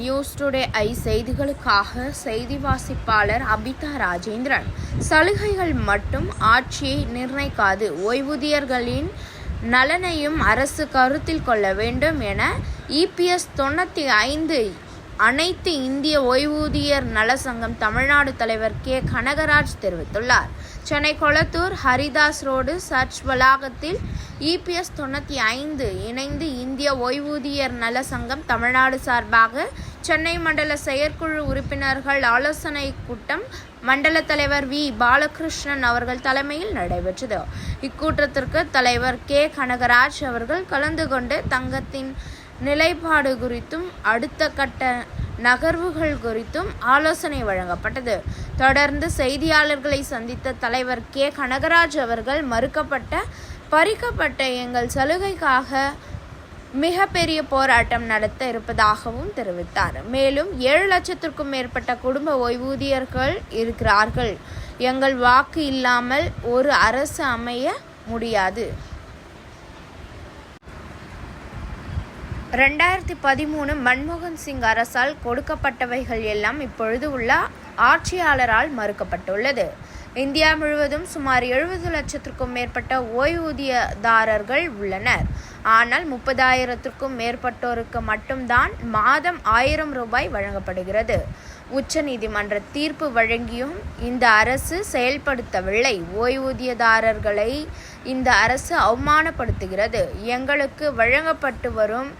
News today I செய்திகளுக்காக செய்தி வாசிப்பாளர் அபிதா ராஜேந்திரன். சலுகைகள் மட்டும் ஆட்சியை நிர்ணயிக்காது. ஓய்வூதியர்களின் நலனையும் அரசு கருத்தில் கொள்ள வேண்டும் என இபிஎஸ் தொண்ணூற்றி ஐந்து அனைத்து இந்திய ஓய்வூதியர் நல சங்கம் தமிழ்நாடு தலைவர் கே. கனகராஜ் தெரிவித்துள்ளார். சென்னை கொளத்தூர் ஹரிதாஸ் ரோடு சர்ச் வளாகத்தில் இபிஎஸ் தொண்ணூற்றி ஐந்து இணைந்து இந்திய ஓய்வூதியர் நல சங்கம் தமிழ்நாடு சார்பாக சென்னை மண்டல செயற்குழு உறுப்பினர்கள் ஆலோசனை கூட்டம் மண்டல தலைவர் வி. பாலகிருஷ்ணன் அவர்கள் தலைமையில் நடைபெற்றது. இக்கூட்டத்திற்கு தலைவர் கே. கனகராஜ் அவர்கள் கலந்து கொண்டு தங்கத்தின் நிலைப்பாடு குறித்தும் அடுத்த கட்ட நகர்வுகள் குறித்தும் ஆலோசனை வழங்கப்பட்டது. தொடர்ந்து செய்தியாளர்களை சந்தித்த தலைவர் கே. கனகராஜ் அவர்கள் மறுக்கப்பட்ட பறிக்கப்பட்ட எங்கள் சலுகைக்காக மிகப்பெரிய போராட்டம் நடத்த இருப்பதாகவும் தெரிவித்தார். மேலும் ஏழு லட்சத்திற்கும் மேற்பட்ட குடும்ப ஓய்வூதியர்கள் இருக்கிறார்கள். எங்கள் வாக்கு இல்லாமல் ஒரு அரசு அமைய முடியாது. ரெண்டாயிரத்தி பதிமூணு மன்மோகன் சிங் அரசால் கொடுக்கப்பட்டவைகள் எல்லாம் இப்பொழுது உள்ள ஆட்சியாளரால் மறுக்கப்பட்டுள்ளது. இந்தியா முழுவதும் சுமார் எழுபது லட்சத்திற்கும் மேற்பட்ட ஓய்வூதியதாரர்கள் உள்ளனர். ஆனால் முப்பதாயிரத்திற்கும் மேற்பட்டோருக்கு மட்டும்தான் மாதம் ஆயிரம் ரூபாய் வழங்கப்படுகிறது. உச்சநீதிமன்ற தீர்ப்பு வழங்கியும் இந்த அரசு செயல்படுத்தவில்லை. ஓய்வூதியதாரர்களை இந்த அரசு அவமானப்படுத்துகிறது. எங்களுக்கு வழங்கப்பட்டு வரும்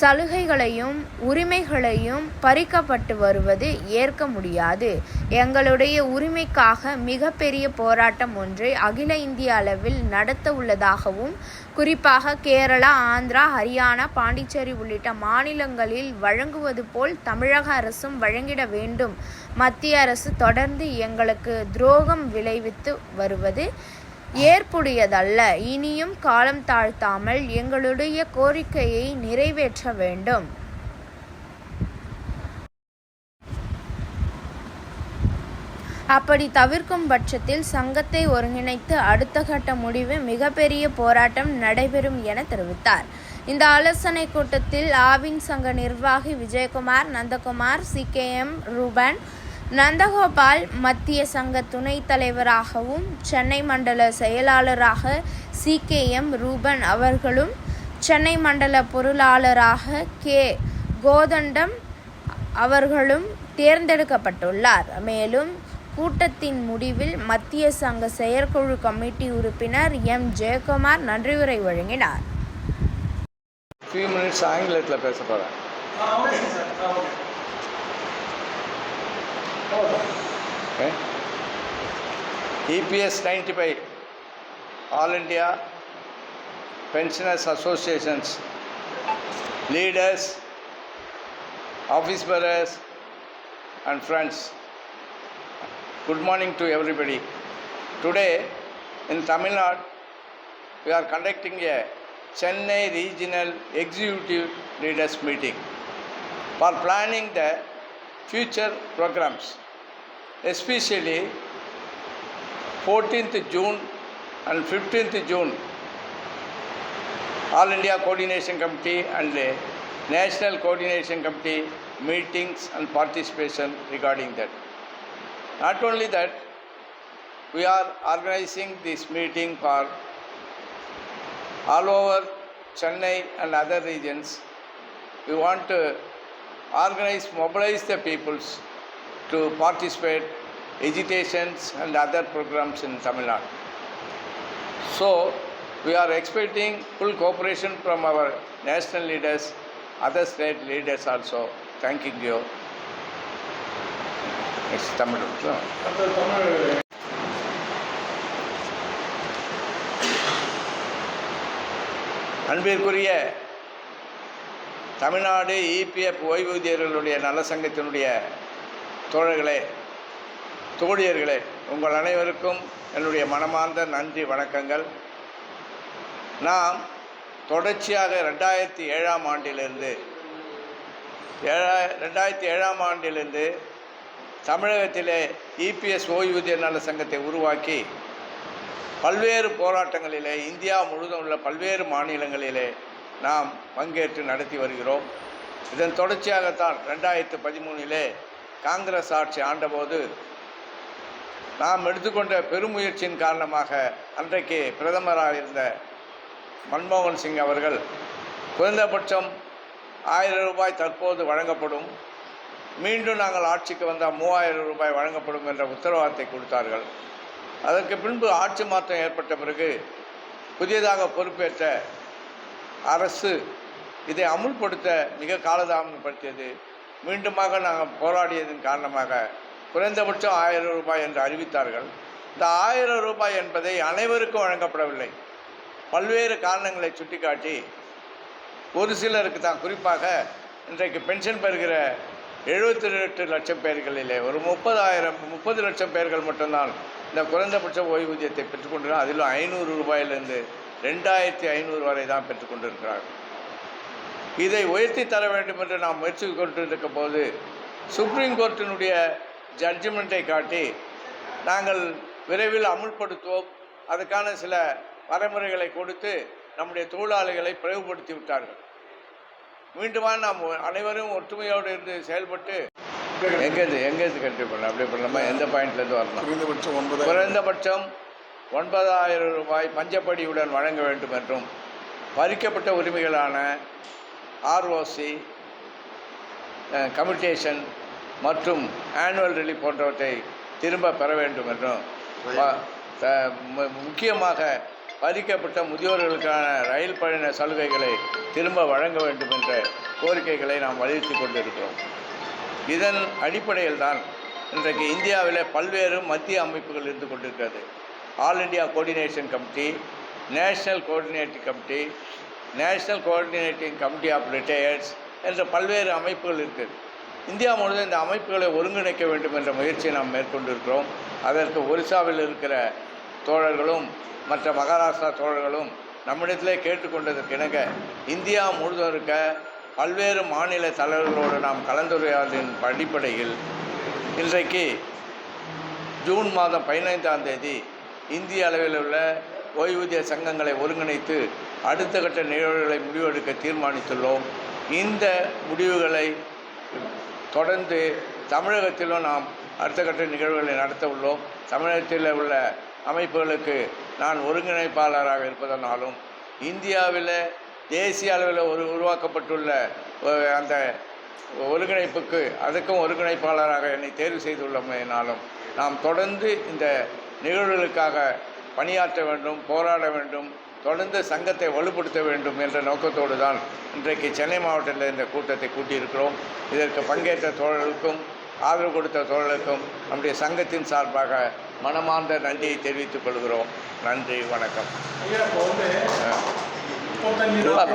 சலுகைகளையும் உரிமைகளையும் பறிக்கப்பட்டு வருவது ஏற்க முடியாது. எங்களுடைய உரிமைக்காக மிகப்பெரிய போராட்டம் ஒன்றை அகில இந்திய அளவில் நடத்த உள்ளதாகவும் குறிப்பாக கேரளா ஆந்திரா ஹரியானா பாண்டிச்சேரி உள்ளிட்ட மாநிலங்களில் வழங்குவது போல் தமிழக அரசும் வழங்கிட வேண்டும். மத்திய அரசு தொடர்ந்து எங்களுக்கு துரோகம் விளைவித்து வருவது ஏற்புடையதல்ல. இனியும் காலம் தாழ்த்தாமல் எங்களுடைய கோரிக்கையை நிறைவேற்ற வேண்டும். அப்படி தவிர்க்கும் பட்சத்தில் சங்கத்தை ஒருங்கிணைத்து அடுத்த கட்ட முடிவு மிகப்பெரிய போராட்டம் நடைபெறும் என தெரிவித்தார். இந்த ஆலோசனை கூட்டத்தில் ஆவின் சங்க நிர்வாகி Vijayakumar Nandakumar C K M Ruban Nandagopal மத்திய சங்க துணைத் தலைவராகவும் சென்னை மண்டல செயலாளராக சி. கே. எம். ரூபன் அவர்களும் சென்னை மண்டல பொருளாளராக கே. கோதண்டம் அவர்களும் தேர்ந்தெடுக்கப்பட்டுள்ளார். மேலும் கூட்டத்தின் முடிவில் மத்திய சங்க செயற்குழு கமிட்டி உறுப்பினர் எம். ஜெயக்குமார் நன்றியுரை வழங்கினார். ஃபியூ மினிட்ஸ் ஆங்கிலத்தில் பேச போகிறேன் okay. EPS 95 All India Pensioners Associations. Leaders office bearers and friends. Good morning to everybody. Today in Tamil Nadu we are conducting a Chennai Regional Executive Leaders Meeting for planning the future programs, especially 14th June and 15th June. All India Coordination Committee and the National Coordination Committee meetings and participation regarding that. Not only that, we are organizing this meeting for all over Chennai and other regions. We want to organize, mobilize the peoples to participate agitations and other programs in Tamil Nadu. So, we are expecting full cooperation from our national leaders, other state leaders also. Thanking you. Next, Tamil. No. அன்பிற்குரிய Tamil Nadu EPF ஓய்வூதியர்களுடைய நல சங்கத்தினுடைய தோழர்களே தோழியர்களே உங்கள் அனைவருக்கும் என்னுடைய மனமார்ந்த நன்றி வணக்கங்கள். நாம் தொடர்ச்சியாக ரெண்டாயிரத்தி ஏழாம் ஆண்டிலிருந்து ஏழா ரெண்டாயிரத்தி ஏழாம் ஆண்டிலிருந்து தமிழகத்திலே இபிஎஸ் ஓய்வூதிய நல சங்கத்தை உருவாக்கி பல்வேறு போராட்டங்களிலே இந்தியா முழுவதும் உள்ள பல்வேறு மாநிலங்களிலே நாம் பங்கேற்று நடத்தி வருகிறோம். இதன் தொடர்ச்சியாகத்தான் ரெண்டாயிரத்து பதிமூணிலே காங்கிரஸ் ஆட்சி ஆண்டபோது நாம் எடுத்துக்கொண்ட பெருமுயற்சியின் காரணமாக அன்றைக்கு பிரதமராக இருந்த மன்மோகன் சிங் அவர்கள் குறைந்தபட்சம் ஆயிரம் ரூபாய் தற்போது வழங்கப்படும். மீண்டும் நாங்கள் ஆட்சிக்கு வந்தால் மூவாயிரம் ரூபாய் வழங்கப்படும் என்ற உத்தரவாதத்தை கொடுத்தார்கள். அதற்கு பின்பு ஆட்சி மாற்றம் ஏற்பட்ட பிறகு புதியதாக பொறுப்பேற்ற அரசு இதை அமுல்படுத்த மிக காலதாமதப்படுத்தியது. மீண்டுமாக நாங்கள் போராடியதன் காரணமாக குறைந்தபட்சம் ஆயிரம் ரூபாய் என்று அறிவித்தார்கள். இந்த ஆயிரம் ரூபாய் என்பதை அனைவருக்கும் வழங்கப்படவில்லை. பல்வேறு காரணங்களை சுட்டிக்காட்டி ஒரு சிலருக்கு தான் குறிப்பாக இன்றைக்கு பென்ஷன் பெறுகிற எழுபத்தி எட்டு லட்சம் பேர்களிலே ஒரு முப்பதாயிரம் முப்பது லட்சம் பேர்கள் மட்டும்தான் இந்த குறைந்தபட்ச ஓய்வூதியத்தை பெற்றுக்கொண்டிருக்கிறோம் அதிலும் ஐநூறு ரூபாயிலிருந்து ரெண்டாயிரத்தி ஐநூறு வரை தான் பெற்றுக்கொண்டிருக்கிறார்கள். இதை உயர்த்தி தர வேண்டும் என்று நாம் முயற்சி கொண்டிருக்க போது சுப்ரீம் கோர்ட்டினுடைய ஜட்ஜ்மெண்ட்டை காட்டி நாங்கள் விரைவில் அமுல்படுத்துவோம். அதுக்கான சில வரைமுறைகளை கொடுத்து நம்முடைய தொழிலாளிகளை பிளவுபடுத்தி விட்டார்கள். மீண்டுமா நாம் அனைவரும் ஒற்றுமையோடு இருந்து செயல்பட்டு எங்கேருந்து எங்கேருந்து கண்டிப்பாக பண்ணலாம்? அப்படி பண்ணலாமா? எந்த பாயிண்ட்லேருந்து வரலாம்? குறைந்தபட்சம் ஒன்பது குறைந்தபட்சம் ஒன்பதாயிரம் ரூபாய் பஞ்சப்படியுடன் வழங்க வேண்டும் என்றும் பறிக்கப்பட்ட உரிமைகளான ஆர்ஓசி கம்யூட்டேஷன் மற்றும் ஆனுவல் ரிலீஃப் போன்றவற்றை திரும்ப பெற வேண்டும் என்றும் முக்கியமாக பறிக்கப்பட்ட முதியோர்களுக்கான ரயில் பயண சலுகைகளை திரும்ப வழங்க வேண்டும் என்ற கோரிக்கைகளை நாம் வலியுறுத்தி கொண்டிருக்கிறோம். இதன் அடிப்படையில் தான் இன்றைக்கு இந்தியாவில் பல்வேறு மத்திய அமைப்புகள் இருந்து கொண்டிருக்கிறது. All India coordination committee national coordinating committee national coordinating committee of retirees என்ற பல்வேறு அமைப்புகள் இருக்குது. இந்தியா முழுவதும் இந்த அமைப்புகளை ஒருங்கிணைக்க வேண்டும் என்ற முயற்சியை நாம் மேற்கொண்டிருக்கிறோம். அதற்கு ஒரிசாவில் இருக்கிற தோழர்களும் மற்ற மகாராஷ்டிரா தோழர்களும் நம்மிடத்திலே கேட்டுக்கொண்டதற்கிணங்க இந்தியா முழுதும் இருக்க பல்வேறு மாநில தலைவர்களோடு நாம் கலந்துரையாடலின் அடிப்படையில் இன்றைக்கு ஜூன் மாதம் பதினைந்தாம் தேதி இந்திய அளவில் உள்ள ஓய்வூதிய சங்கங்களை ஒருங்கிணைத்து அடுத்த கட்ட நிகழ்வுகளை முடிவெடுக்க தீர்மானித்துள்ளோம். இந்த முடிவுகளை தொடர்ந்து தமிழகத்திலும் நாம் அடுத்த கட்ட நிகழ்வுகளை நடத்த உள்ளோம். தமிழகத்தில் உள்ள அமைப்புகளுக்கு நான் ஒருங்கிணைப்பாளராக இருப்பதனாலும் இந்தியாவில் தேசிய அளவில் ஒரு உருவாக்கப்பட்டுள்ள அந்த ஒருங்கிணைப்புக்கு அதுக்கும் ஒருங்கிணைப்பாளராக என்னை தேர்வு செய்துள்ளமையினாலும் நாம் தொடர்ந்து இந்த நிகழ்வுகளுக்காக பணியாற்ற வேண்டும் போராட வேண்டும். தொடர்ந்து சங்கத்தை வலுப்படுத்த வேண்டும் என்ற நோக்கத்தோடு தான் இன்றைக்கு சென்னை மாவட்டத்தில் இந்த கூட்டத்தை கூட்டியிருக்கிறோம். இதற்கு பங்கேற்ற தோழர்களுக்கும் ஆதரவு கொடுத்த தோழர்களுக்கும் நம்முடைய சங்கத்தின் சார்பாக மனமார்ந்த நன்றியை தெரிவித்துக் கொள்கிறோம். நன்றி வணக்கம்.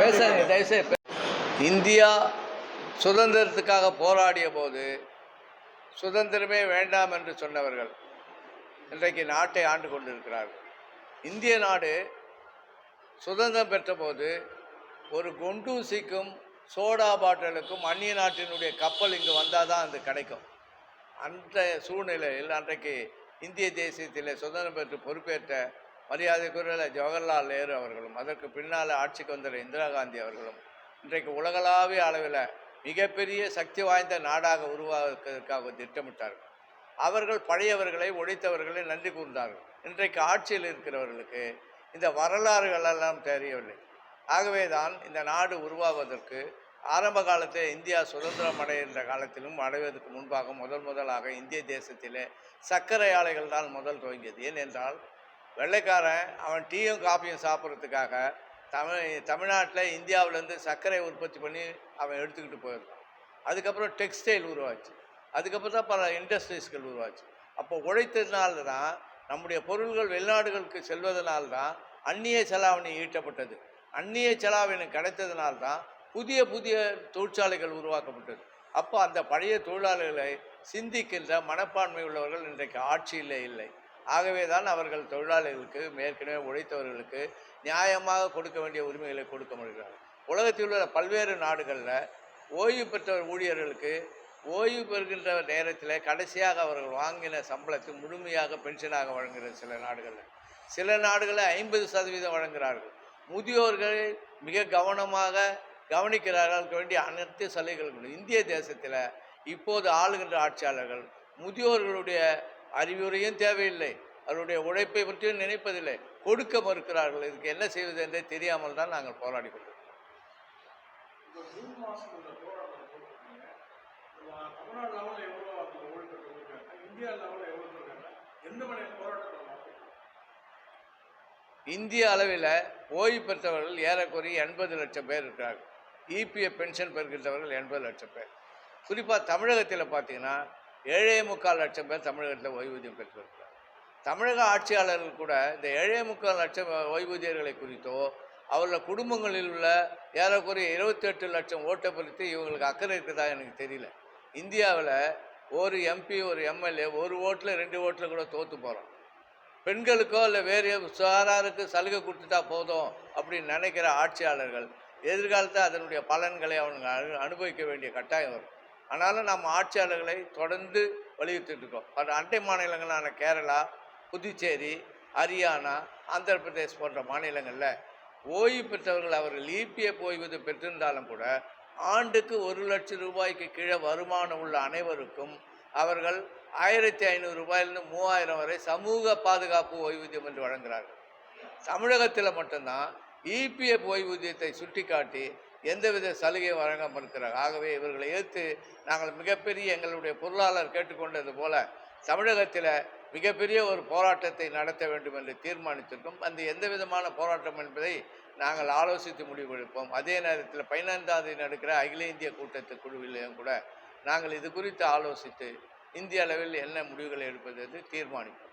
பேசாதீங்க தயவுசெய்து. இந்தியா சுதந்திரத்துக்காக போராடிய போது சுதந்திரமே வேண்டாம் என்று சொன்னவர்கள் இன்றைக்கு நாட்டை ஆண்டு கொண்டிருக்கிறார்கள். இந்திய நாடு சுதந்திரம் பெற்றபோது ஒரு குண்டூசிக்கும் சோடா பாட்டிலுக்கும் அந்நிய நாட்டினுடைய கப்பல் இங்கே வந்தால் தான் அது கிடைக்கும். அந்த சூழ்நிலையில் அன்றைக்கு இந்திய தேசியத்தில் சுதந்திரம் பெற்று பொறுப்பேற்ற மரியாதைக்குரிய ஜவஹர்லால் நேரு அவர்களும் அதற்கு பின்னால் ஆட்சிக்கு வந்த இந்திரா காந்தி அவர்களும் இன்றைக்கு உலகளாவிய அளவில் மிகப்பெரிய சக்தி வாய்ந்த நாடாக உருவாக்குவதற்காக திட்டமிட்டார்கள். அவர்கள் பழையவர்களை ஒழித்தவர்களை நன்றி கூர்ந்தார்கள். இன்றைக்கு ஆட்சியில் இருக்கிறவர்களுக்கு இந்த வரலாறுகள் எல்லாம் தெரியவில்லை. ஆகவே தான் இந்த நாடு உருவாவதற்கு ஆரம்ப காலத்தில் இந்தியா சுதந்திரம் அடைகின்ற காலத்திலும் அடைவதற்கு முன்பாக முதல் முதலாக இந்திய தேசத்திலே சர்க்கரை ஆலைகள் தான் முதல் துவங்கியது. ஏனென்றால் வெள்ளைக்காரன் அவன் டீயும் காஃபியும் சாப்பிட்றதுக்காக தமிழ் தமிழ்நாட்டில் இந்தியாவிலேருந்து சர்க்கரை உற்பத்தி பண்ணி அவன் எடுத்துக்கிட்டு போயிருக்கான் அதுக்கப்புறம் டெக்ஸ்டைல் உருவாச்சு. அதுக்கப்புறம் தான் பல இண்டஸ்ட்ரீஸ்கள் உருவாச்சு. அப்போ உழைத்ததுனால தான் நம்முடைய பொருள்கள் வெளிநாடுகளுக்கு செல்வதனால் தான் அந்நிய செலாவணி ஈட்டப்பட்டது. அந்நிய செலாவணி கிடைத்ததுனால தான் புதிய புதிய தொழிற்சாலைகள் உருவாக்கப்பட்டது. அப்போ அந்த பழைய தொழிலாளர்களை சிந்திக்கின்ற மனப்பான்மை உள்ளவர்கள் இன்றைக்கு ஆட்சியில் இல்லை. ஆகவே தான் அவர்கள் தொழிலாளர்களுக்கு ஏற்கனவே உழைத்தவர்களுக்கு நியாயமாக கொடுக்க வேண்டிய உரிமைகளை கொடுக்க முடிகிறார்கள். உலகத்தில் உள்ள பல்வேறு நாடுகளில் ஓய்வு பெற்ற ஊழியர்களுக்கு ஓய்வு பெறுகின்ற நேரத்தில் கடைசியாக அவர்கள் வாங்கின சம்பளத்தை முழுமையாக பென்ஷனாக வழங்குகிற சில நாடுகளில். சில நாடுகளில் ஐம்பது சதவீதம் வழங்குகிறார்கள். முதியோர்களை மிக கவனமாக கவனிக்கிறார்களுக்கு வேண்டிய அனைத்து சலுகைகளும் இந்திய தேசத்தில் இப்போது ஆளுகின்ற ஆட்சியாளர்கள் முதியோர்களுடைய அறிவுரையும் தேவையில்லை. அவருடைய உழைப்பை பற்றியும் நினைப்பதில்லை. கொடுக்க மறுக்கிறார்கள். இதுக்கு என்ன செய்வது என்றே தெரியாமல் தான் நாங்கள் போராடி கொண்டிருக்கிறோம் இந்த மூணு மாதம் இந்த போராட்டம் போட்டிருக்கீங்க இந்த தமிழ்நாடு லெவலில் எவ்வளோ அந்த ஓய்வு இருக்காங்க இந்தியா லெவலில் எவ்வளோ இருக்காங்க எந்த மாதிரியான போராட்டத்தை இந்திய அளவில் ஓய்வு பெற்றவர்கள் ஏறக்குறைய எண்பது லட்சம் பேர் இருக்கிறார்கள். இபிஎஃப் பென்ஷன் பெறுகின்றவர்கள் எண்பது லட்சம் பேர். குறிப்பாக தமிழகத்தில் பார்த்தீங்கன்னா ஏழே முக்கால் லட்சம் பேர் தமிழகத்தில் ஓய்வூதியம் பெற்றிருக்கிறார் தமிழக ஆட்சியாளர்கள் கூட இந்த ஏழே முக்கால் லட்சம் ஓய்வூதியர்களை குறித்தோ அவர்கள் குடும்பங்களில் உள்ள ஏறக்குறைய இருபத்தெட்டு லட்சம் ஓட்டை குறித்து இவங்களுக்கு அக்கறை இருக்குதா எனக்கு தெரியல. இந்தியாவில் ஒரு எம்பி ஒரு எம்எல்ஏ ஒரு ஓட்டில் ரெண்டு ஓட்டில் கூட தோற்று போகிறோம் பெண்களுக்கோ இல்லை வேறு சாராருக்கு சலுகை கொடுத்துட்டா போதும் அப்படின்னு நினைக்கிற ஆட்சியாளர்கள் எதிர்காலத்தில் அதனுடைய பலன்களை அவனுங்க அனு அனுபவிக்க வேண்டிய கட்டாயம் வரும். ஆனாலும் நம்ம ஆட்சியாளர்களை தொடர்ந்து வலியுறுத்திட்டுருக்கோம் பட் அண்டை மாநிலங்களான கேரளா புதுச்சேரி ஹரியானா ஆந்திர பிரதேஷ் போன்ற மாநிலங்களில் ஓய்வு பெற்றவர்கள் அவர்கள் இபிஎஃப் ஓய்வு பெற்றிருந்தாலும் கூட ஆண்டுக்கு ஒரு லட்சம் ரூபாய்க்கு கீழே வருமானம் உள்ள அனைவருக்கும் அவர்கள் ஆயிரத்தி ஐநூறு ரூபாயிலிருந்து மூவாயிரம் வரை சமூக பாதுகாப்பு ஓய்வூதியம் என்று வழங்குகிறார்கள். தமிழகத்தில் மட்டும்தான் இபிஎஃப் ஓய்வூதியத்தை சுட்டிக்காட்டி எந்தவித சலுகை வழங்க மறுக்கிறார் ஆகவே இவர்களை எதிர்த்து நாங்கள் மிகப்பெரிய எங்களுடைய பொருளாளர் கேட்டுக்கொண்டது போல தமிழகத்தில் மிகப்பெரிய ஒரு போராட்டத்தை நடத்த வேண்டும் என்று தீர்மானித்திருக்கும். அந்த எந்த விதமான போராட்டம் என்பதை நாங்கள் ஆலோசித்து முடிவெடுப்போம். அதே நேரத்தில் பதினைந்தாம் தேதி நடக்கிற அகில இந்திய கூட்டத்து குழுவிலையும் கூட நாங்கள் இது குறித்து ஆலோசித்து இந்திய அளவில் என்ன முடிவுகளை எடுப்பது என்று தீர்மானிப்போம்.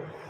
ரோடு